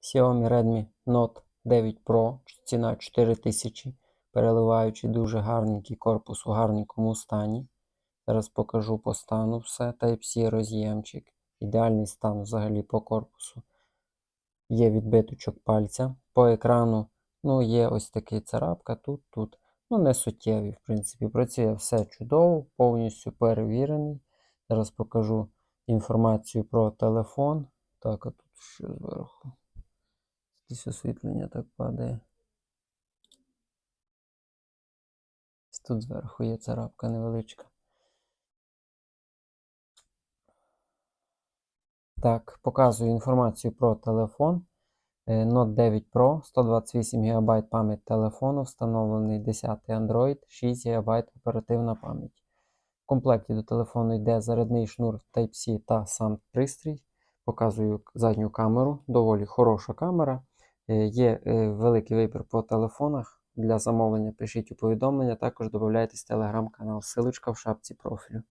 Xiaomi Redmi Note 9 Pro, ціна 4000, переливаючий, дуже гарненький корпус у гарненькому стані. Зараз покажу по стану все. Type-C роз'ємчик. Ідеальний стан взагалі по корпусу. Є відбиточок пальця. По екрану ну, є ось такий царапка тут, тут. Ну, не суттєві, в принципі. Працює все чудово, повністю перевірений. Зараз покажу інформацію про телефон. Так, а тут що зверху? Десь освітлення так падає. Тут зверху є царапка невеличка. Так, показую інформацію про телефон. Е, Note 9 Pro, 128 ГБ пам'ять телефону, встановлений 10 Android, 6 ГБ оперативна пам'ять. В комплекті до телефону йде зарядний шнур Type-C та сам пристрій. Показую задню камеру, доволі хороша камера. Е, Є е, великий вибір по телефонах. Для замовлення пишіть у повідомлення, також додайтесь телеграм-канал. Силочка в шапці профілю.